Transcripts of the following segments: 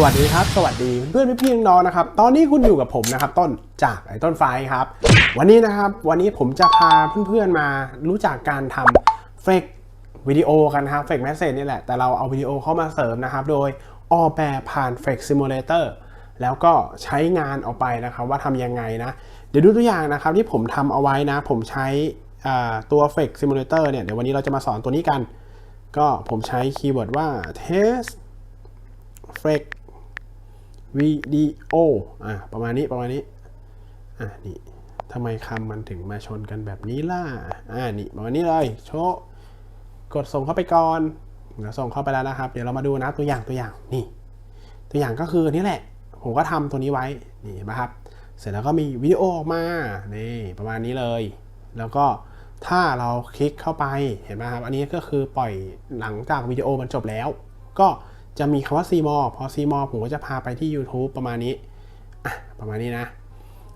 สวัสดีครับ สวัสดีเพื่อนพี่น้องนะครับ ตอนนี้คุณอยู่กับผมนะครับ ต้นจากไอ้ต้นไฟครับ วันนี้นะครับวันนี้ผมจะพาเพื่อนๆมารู้จักการทำเฟกวิดีโอกันนะครับเฟกแมสเซจนี่แหละ แต่เราเอาวิดีโอเข้ามาเสริมนะครับ โดยออกแบบผ่านเฟกซิมูเลเตอร์แล้วก็ใช้งานออกไปนะครับ ว่าทำยังไงนะ เดี๋ยวดูตัวอย่างนะครับที่ผมทำเอาไว้นะ ผมใช้ตัว Fake Simulator เนี่ยเดี๋ยววันนี้เราจะมาสอนตัวนี้กัน ก็ผมใช้คีย์เวิร์ดว่า test fake วิดีโออะประมาณนี้ประมาณนี้อะนี่ทำไมคำมันถึงมาชนกันแบบนี้ล่ะอ่านี่ประมาณนี้เลยโชกดส่งเข้าไปก่อนเดี๋ยวส่งเข้าไปแล้วนะครับ เดี๋ยวเรามาดูนะตัวอย่างตัวอย่างนี่ ตัวอย่างก็คือนี่แหละ ผมก็ทำตัวนี้ไว้นี่เห็นะครับ เสร็จแล้วก็มีวิดีโอออกมานี่ประมาณนี้เลย แล้วก็ถ้าเราคลิกเข้าไปเห็นไหมครับ อันนี้ก็คือปล่อยหลังจากวิดีโอมันจบแล้ว ก็ จะมีคำว่า c m o r พอ c m o r ผมก็จะพาไปที่ YouTube ประมาณนี้อะประมาณนี้นะ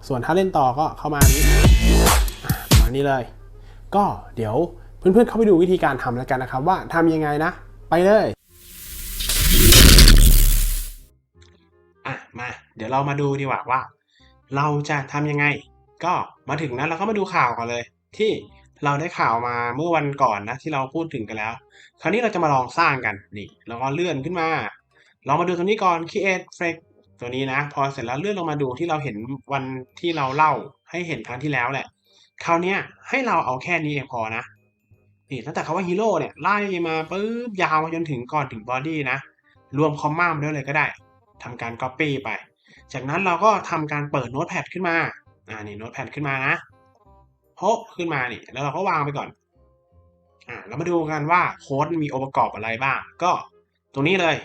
ส่วนถ้าเล่นต่อก็เข้ามานี้อะประมาณนี้เลย ก็เดี๋ยวเพื่อนๆเข้าไปดูวิธีการทำแล้วกันนะครับ ว่าทำยังไงนะ ไปเลยอะมาเดี๋ยวเรามาดูดีกว่าว่า เราจะทำยังไง ก็มาถึงนะเราก็มาดูข่าวก่อนเลย ที่ เราได้ข่าวมาเมื่อวันก่อนนะที่เราพูดถึงกันแล้ว คราวนี้เราจะมาลองสร้างกันนี่เราก็เลื่อนขึ้นมา ลองมาดูตรงนี้ก่อน create flex ตัวนี้นะ พอเสร็จแล้วเลื่อนลงมาดูที่เราเห็นวันที่เราเล่าให้เห็นครั้งที่แล้วแหละ คราวนี้ให้เราเอาแค่นี้เองพอนะนี่ตั้งแต่คำว่าฮีโร่เนี่ยไล่มาปุ๊บยาวมาจนถึงก่อนถึงบอดี้นะ รวมคอมมามาด้วยเลยก็ได้ทำการ Copy ไป จากนั้นเราก็ทำการเปิดโน้ตแพดขึ้นมาอ่านี่โน้ตแพดขึ้นมานะ โพะขึ้นมานี่แล้วเราก็วางไปก่อนอ่าเรามาดูกันว่าโค้ดมีองค์ประกอบอะไรบ้าง ก็ตรงนี้เลย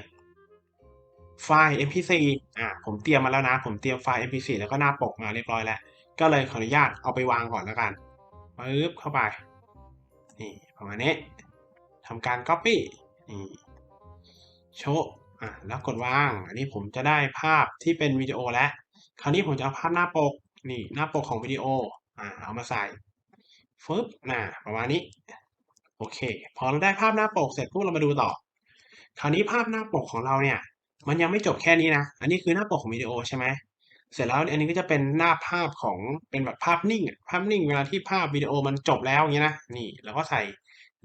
ไฟล์ mp4 อ่าผมเตรียมมาแล้วนะ ผมเตรียมไฟล์ mp4 แล้วก็หน้าปกมาเรียบร้อยแล้ว ก็เลยขออนุญาตเอาไปวางก่อนแล้วกันปึ๊บเข้าไป นี่ประมาณนี้ทำการ copy นี่โชว์อะแล้วกดวาง อันนี้ผมจะได้ภาพที่เป็นวิดีโอแล้ว คราวนี้ผมจะเอาภาพหน้าปก นี่หน้าปกของวิดีโอ อ่าเอามาใส่ ฟึบน่ะประมาณนี้ โอเค พอเราได้ภาพหน้าปกเสร็จปุ๊บเรามาดูต่อ คราวนี้ภาพหน้าปกของเราเนี่ย มันยังไม่จบแค่นี้นะ อันนี้คือหน้าปกของวิดีโอใช่ไหมเสร็จแล้วอันนี้ก็จะเป็นหน้าภาพของเป็นแบบภาพนิ่งภาพนิ่งเวลาที่ภาพวิดีโอมันจบแล้วอย่างนี้นะนี่เราก็ใส่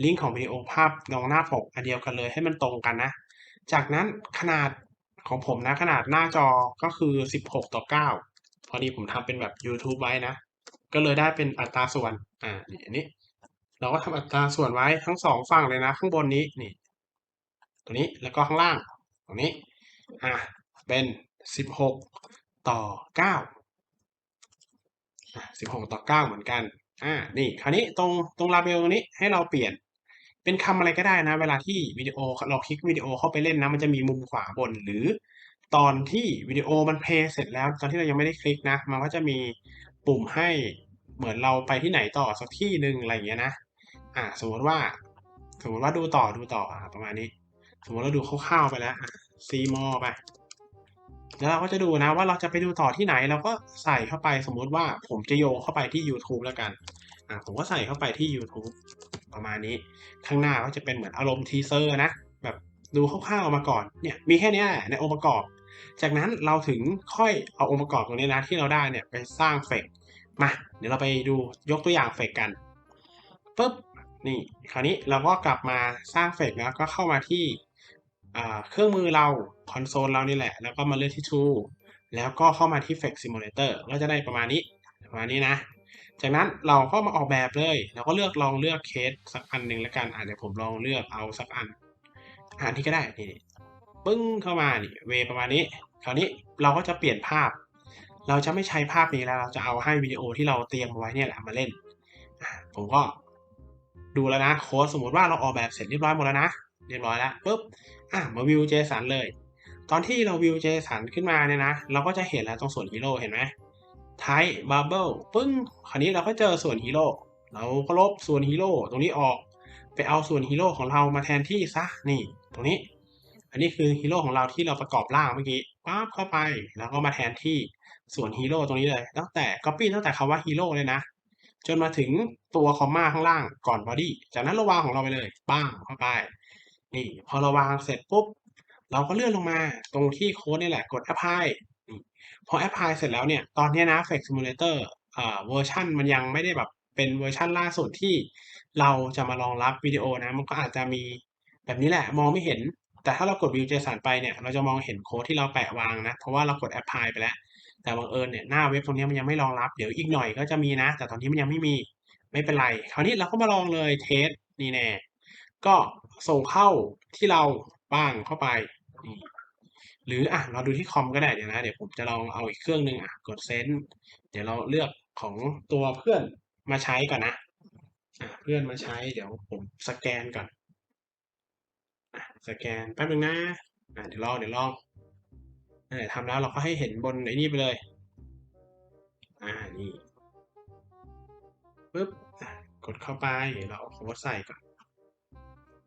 ลิงก์ของวิดีโอภาพรองหน้าปกอันเดียวกันเลยให้มันตรงกันนะ จากนั้นขนาดของผมนะขนาดหน้าจอก็คือ 16 ต่อ 9 พอดีผมทำเป็นแบบ YouTube ไว้นะ ก็เลยได้เป็นอัตราส่วน อ่านี่อันนี้ เราก็ทำอัตราส่วนไว้ทั้งสองฝั่งเลยนะ ข้างบนนี้นี่ ตัวนี้แล้วก็ข้างล่างตรงนี้ อะเป็น16ต่อ9อะ16ต่อ9เหมือนกัน อ่า นี่ คราวนี้ตรงตรงลาเบลตรงนี้ให้เราเปลี่ยนเป็นคำอะไรก็ได้นะ เวลาที่วิดีโอเราคลิกวิดีโอเข้าไปเล่นนะ มันจะมีมุมขวาบนหรือตอนที่วิดีโอมันเพลย์เสร็จแล้ว ตอนที่เรายังไม่ได้คลิกนะ มันก็จะมีปุ่มให้ เหมือนเราไปที่ไหนต่อสักที่หนึ่งอะไรอย่างเงี้ยนะอ่าสมมติว่า สมมติว่าดูต่อดูต่ออะประมาณนี้ สมมติเราดูคร่าวๆไปแล้วซีมอไปแล้วเราก็จะดูนะว่าเราจะไปดูต่อที่ไหนเราก็ใส่เข้าไปสมมุติว่าผมจะโยงเข้าไปที่ YouTube แล้วกันอ่าผมก็ใส่เข้าไปที่ YouTube ประมาณนี้ ข้างหน้าก็จะเป็นเหมือนอารมณ์ทีเซอร์นะ แบบดูคร่าวๆมาก่อนเนี่ยมีแค่นี้ในองค์ประกอบ จากนั้นเราถึงค่อยเอาองค์ประกอบตรงนี้นะที่เราได้เนี่ยไปสร้างเฟก มาเดี๋ยวเราไปดูยกตัวอย่างเฟกกันปุ๊บนี่คราวนี้เราก็กลับมาสร้างเฟกนะก็เข้ามาที่เครื่องมือเราคอนโซลเรานี่แหละ แล้วก็มาเลือกที่ Tool แล้วก็เข้ามาที่ Fake Simulator ก็จะได้ประมาณนี้ประมาณนี้นะ จากนั้นเราก็มาออกแบบเลยเราก็เลือกลองเลือกเคสสักอันหนึ่งแล้วกันอะเดี๋ยวผมลองเลือกเอาสักอันอันที่ก็ได้นี่ปึ้งเข้ามานี่เวประมาณนี้ คราวนี้เราก็จะเปลี่ยนภาพ เราจะไม่ใช้ภาพนี้แล้ว เราจะเอาให้วิดีโอที่เราเตรียมเอาไว้เนี่ยแหละมาเล่น ผมก็ดูแล้วนะโค้ดสมมติว่าเราออกแบบเสร็จเรียบร้อยหมดแล้วนะ เรียบร้อยแล้วปุ๊บอะมาวิวเจสันเลย ตอนที่เราวิวเจสันขึ้นมาเนี่ยนะ เราก็จะเห็นแล้วตรงส่วนฮีโร่เห็นไหมไทบับเบิลปึ้งคราวนี้เราก็เจอส่วนฮีโร่เราก็ลบส่วนฮีโร่ตรงนี้ออก ไปเอาส่วนฮีโร่ของเรามาแทนที่ซะนี่ ตรงนี้ อันนี้คือฮีโร่ของเราที่เราประกอบร่างเมื่อกี้ปั๊บเข้าไป แล้วก็มาแทนที่ ส่วนฮีโร่ตรงนี้เลยตั้งแต่ copy ตั้งแต่คำว่าฮีโร่เลยนะ จนมาถึงตัวคอมมาข้างล่างก่อนบอดี้จากนั้นเราวางของเราไปเลยป้างเข้าไป นี่พอเราวางเสร็จปุ๊บ เราก็เลื่อนลงมาตรงที่โค้ดนี่แหละกด apply นี่พอ apply เสร็จแล้วเนี่ย ตอนนี้นะ Fake Simulator อ่าเวอร์ชันมันยังไม่ได้แบบเป็นเวอร์ชันล่าสุดที่เราจะมารองรับวิดีโอนะ มันก็อาจจะมีแบบนี้แหละมองไม่เห็น แต่ถ้าเรากด View JSON ไปเนี่ย เราจะมองเห็นโค้ดที่เราแปะวางนะ เพราะว่าเรากด apply ไปแล้ว แต่บังเอิญเนี่ยหน้าเว็บตรงนี้มันยังไม่รองรับเดี๋ยวอีกหน่อยก็จะมีนะ แต่ตอนนี้มันยังไม่มีไม่เป็นไร คราวนี้เราก็มาลองเลยเทสนี่แน่ก็ส่งเข้าที่เราบ้างเข้าไป หรืออะเราดูที่คอมก็ได้เดี๋ยวนะ เดี๋ยวผมจะลองเอาอีกเครื่องหนึ่งอะกดเซนต์เดี๋ยวเราเลือกของตัวเพื่อนมาใช้ก่อนนะอะเพื่อนมาใช้เดี๋ยวผมสแกนก่อนอะสแกนแป๊บนึงนะอะเดี๋ยวลองเดี๋ยวลอง ทำแล้วเราก็ให้เห็นบนไอ้นี่ไปเลย อ่า นี่ปึ๊บกดเข้าไป เราเอาโค้ดใส่ก่อน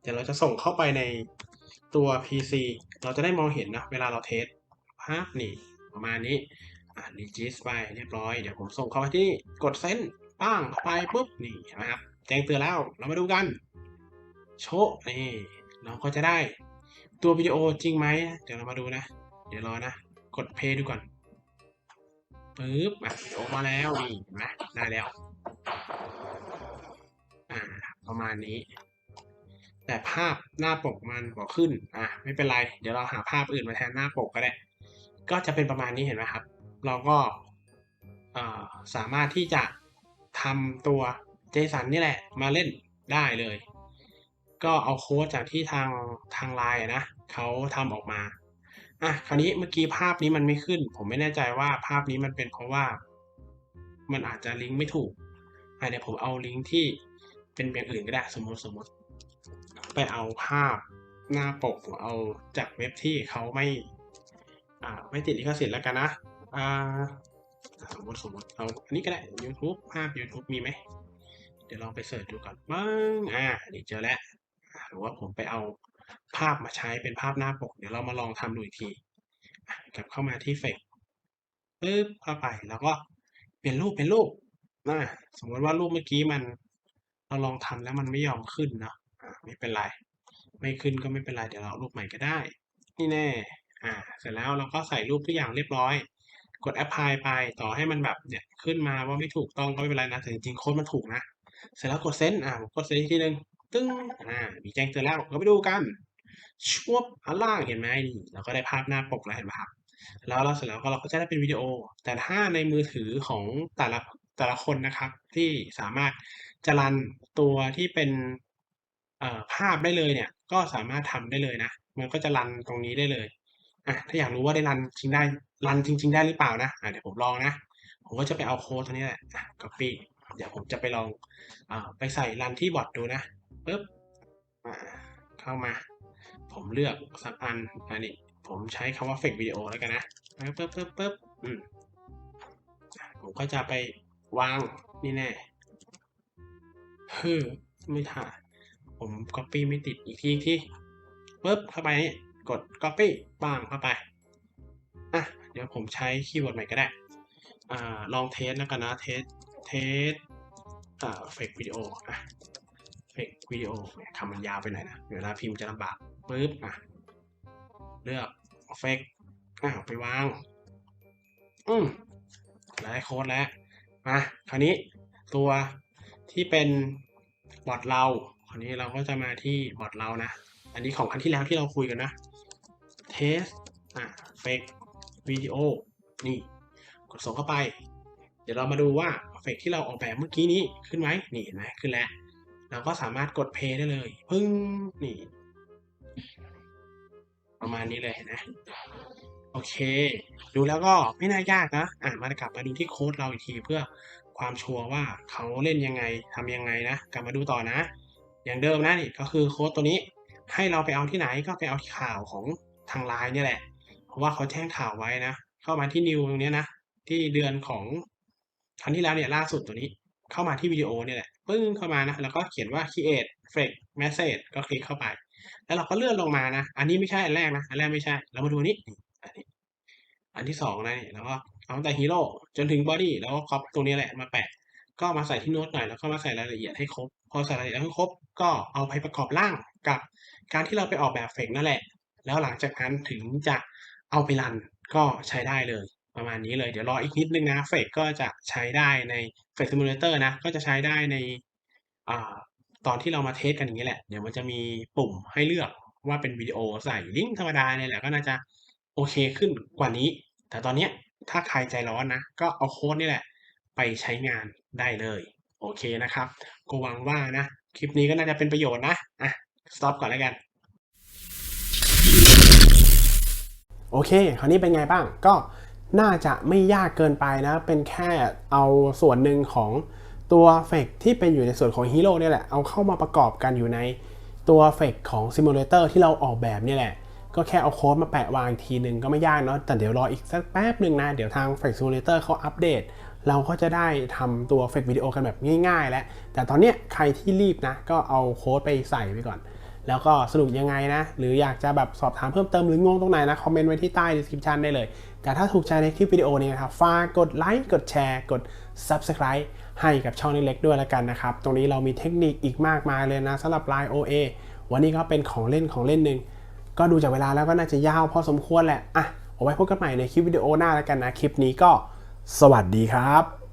เดี๋ยวเราจะส่งเข้าไปในตัว PC เราจะได้มองเห็นนะ เวลาเราเทสภาพนี่ ประมาณนี้ อ่ารีจิสไปเรียบร้อย เดี๋ยวผมส่งเข้าไปที่กดเซนปั้งเข้าไปปุ๊บ นี่นไหมครับ แจ้งเตือนแล้ว เรามาดูกัน โชนี่ เราก็จะได้ตัววิดีโอจริงไหม เดี๋ยวเรามาดูนะ เดี๋ยวรอนะ กดเพย์ดูก่อนปึ๊บอะวิดีโอมาแล้วนี่เห็นไหมได้แล้ว อ่า ประมาณนี้ แต่ภาพหน้าปกมันบอกขึ้น อะไม่เป็นไร เดี๋ยวเราหาภาพอื่นมาแทนหน้าปกก็ได้ ก็จะเป็นประมาณนี้เห็นไหมครับ เราก็อ่อสามารถที่จะทำตัว JSON นี่แหละมาเล่นได้เลย ก็เอาโค้ดจากที่ทางทางไลน์นะเขาทำออกมา อะคราวนี้เมื่อกี้ภาพนี้มันไม่ขึ้น ผมไม่แน่ใจว่าภาพนี้มันเป็นเพราะว่า มันอาจจะลิงก์ไม่ถูกอะเดี๋ยวผมเอาลิงก์ที่เป็นอย่างอื่นก็ได้สมมติสมมติ ไปเอาภาพหน้าปกเอาจากเว็บที่เขาไม่อ่าไม่ติดลิขสิทธิ์แล้วกันนะอ่าสมมติสมมติเอาอันนี้ก็ได้ YouTube ภาพ YouTube มีไหมเดี๋ยวลองไปเสิร์ชดูก่อนมั้งอ่านี่เจอแล้วหรือว่าผมไปเอา ภาพมาใช้เป็นภาพหน้าปก เดี๋ยวเรามาลองทำดูอีกทีกลับเข้ามาที่เฟกปึ๊บเข้าไปแล้วก็เปลี่ยนรูปเป็นรูปนะสมมติว่ารูปเมื่อกี้มันเราลองทำแล้วมันไม่ยอมขึ้นเนาะไม่เป็นไร ไม่ขึ้นก็ไม่เป็นไร เดี๋ยวเรารูปใหม่ก็ได้ นี่แน่อ่า เสร็จแล้วเราก็ใส่รูปทุกอย่างเรียบร้อย กด apply ไปต่อให้มันแบบเนี่ยขึ้นมาว่าไม่ถูกต้องก็ไม่เป็นไรนะแต่จริงๆโค้ดมันถูกนะ เสร็จแล้วกดเซนอ่าผมกดเซนอีกทีหนึ่ง ตึ้งอ่ามีแจ้งเตือนแล้วเราไปดูกันชวบอันล่างเห็นไหมนี่เราก็ได้ภาพหน้าปกแล้วเห็นไหมครับแล้วเราเสร็จแล้วก็เราก็จะได้เป็นวิดีโอ แต่ถ้าในมือถือของแต่ละแต่ละคนนะครับ ที่สามารถจะรันตัวที่เป็นภาพได้เลยเนี่ย ก็สามารถทำได้เลยนะ มันก็จะรันตรงนี้ได้เลยอะถ้าอยากรู้ว่าได้รันจริงได้รันจริง ๆ ได้หรือเปล่านะอะเดี๋ยวผมลองนะ ผมก็จะไปเอาโค้ดตัวนี้แหละอะ copy เดี๋ยวผมจะไปลองอไปใส่รันที่บอทดูนะ ปึ๊บเข้ามา ผมเลือกสักอันอันนี้ผมใช้คำว่า fake video แล้วกันนะปึ๊บปึ๊บปึ๊บอืมผมก็จะไปวางนี่แน่เฮ้อไม่ถ่ายผม copy ไม่ติดอีกทีอีกทีปึ๊บเข้าไปนี่กด copy บ้างเข้าไปอะเดี๋ยวผมใช้คีย์เวิร์ดใหม่ก็ได้อ่าลองเทสแล้วกันนะเทสเทสอ่า fake video อะ fake video คำมันยาวไปหน่อยนะเวลาพิมพ์จะลำบากปึ๊บอะเลือก fake อะไปวาง อืมได้โค้ดแล้วมาคราวนี้ตัวที่เป็นบอทเราคราวนี้เราก็จะมาที่บอทเรานะ อันนี้ของอันที่แล้วที่เราคุยกันนะเทสอะ fake video นี่กดส่งเข้าไป เดี๋ยวเรามาดูว่าเฟกที่เราออกแบบเมื่อกี้นี้ขึ้นไหมนี่เห็นไหมขึ้นแล้ว เราก็สามารถกดเพย์ได้เลยปึ้งนี่ ประมาณนี้เลยนไหมโอเค ดูแล้วก็ไม่น่ายากนะ อะมากลับมาดูที่โค้ดเราอีกทีเพื่อความชัวร์ว่าเขาเล่นยังไงทำยังไงนะ กลับมาดูต่อนะ อย่างเดิมนะนี่ก็คือโค้ดตัวนี้ ให้เราไปเอาที่ไหนก็ไปเอาที่ข่าวของทางไลน์นี่แหละ เพราะว่าเขาแจ้งข่าวไว้นะ เข้ามาที่นิวตรงนี้นะ ที่เดือนของครั้งที่แล้วเนี่ยล่าสุดตัวนี้ เข้ามาที่วิดีโอเนี่ยแหละปึ้งเข้ามานะแล้วก็เขียนว่า create fake message ก็คลิกเข้าไป แล้วเราก็เลื่อนลงมานะ อันนี้ไม่ใช่อันแรกนะ อันแรกไม่ใช่ เรามาดูนี้ อันนี้ อันที่สองนะนี่แล้วก็เอาแต่ฮีโร่จนถึงบอดี้แล้วก็ครอปตรงนี้แหละมาแปะ ก็มาใส่ที่โน้ตหน่อยแล้วก็มาใส่รายละเอียดให้ครบ พอใส่รายละเอียดให้ครบ ก็เอาไปประกอบร่างกับการที่เราไปออกแบบเฟกนั่นแหละ แล้วหลังจากนั้นถึงจะเอาไปรันก็ใช้ได้เลย ประมาณนี้เลย เดี๋ยวรออีกนิดนึงนะ Fake ก็จะใช้ได้ใน Fake Simulator นะ ก็จะใช้ได้ในอตอนที่เรามาเทสกันอย่างงี้แหละ เดี๋ยวมันจะมีปุ่มให้เลือกว่าเป็นวิดีโอใส่ลิงก์ธรรมดาเนี่ยแหละก็น่าจะโอเคขึ้นกว่านี้ แต่ตอนเนี้ยถ้าใครใจร้อนนะ ก็เอาโคดนี่แหละ ไปใช้งานได้เลย โอเคนะครับ ก็หวังว่านะ คลิปนี้ก็น่าจะเป็นประโยชน์นะ อะ สต็อปก่อนแล้วกัน โอเค คราวนี้เป็นไงบ้างก็ น่าจะไม่ยากเกินไปนะ เป็นแค่เอาส่วนหนึ่งของตัวเฟกที่เป็นอยู่ในส่วนของฮีโร่เนี่ยแหละ เอาเข้ามาประกอบกันอยู่ในตัวเฟกของซิมูเลเตอร์ที่เราออกแบบเนี่ยแหละ ก็แค่เอาโค้ดมาแปะวางอีกทีหนึ่งก็ไม่ยากเนาะ แต่เดี๋ยวรออีกสักแป๊บหนึ่งนะ เดี๋ยวทาง Fake Simulator เขาอัปเดต เราก็จะได้ทำตัว Fake Video กันแบบง่าย ๆ แล้ว แต่ตอนเนี้ยใครที่รีบนะ ก็เอาโค้ดไปใส่ไปก่อน แล้วก็สนุกยังไงนะ หรืออยากจะแบบสอบถามเพิ่มเติมหรืองงตรงไหนนะ คอมเมนต์ไว้ที่ใต้ description ได้เลย แต่ถ้าถูกใจในคลิปวิดีโอนี้นะครับฝากกดไลค์กดแชร์กด subscribe ให้กับช่องเล็กๆด้วยแล้วกันนะครับ ตรงนี้เรามีเทคนิคอีกมากมายเลยนะสำหรับ Line OA วันนี้ก็เป็นของเล่นของเล่นหนึ่งก็ดูจากเวลาแล้วก็น่าจะยาวพอสมควรแหละอะเอาไว้พบกันใหม่ในคลิปวิดีโอหน้าแล้วกันนะ คลิปนี้ก็สวัสดีครับ